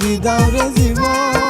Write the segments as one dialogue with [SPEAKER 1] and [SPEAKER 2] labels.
[SPEAKER 1] মুক্তি দাও রে জীবন?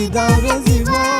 [SPEAKER 2] vida o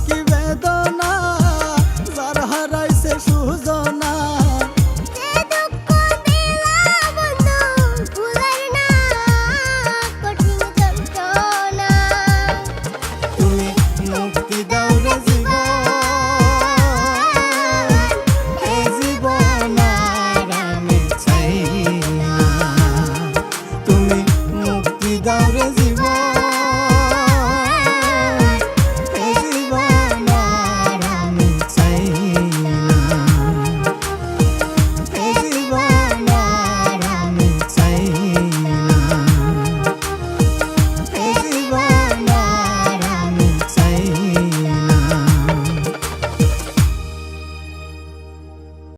[SPEAKER 1] down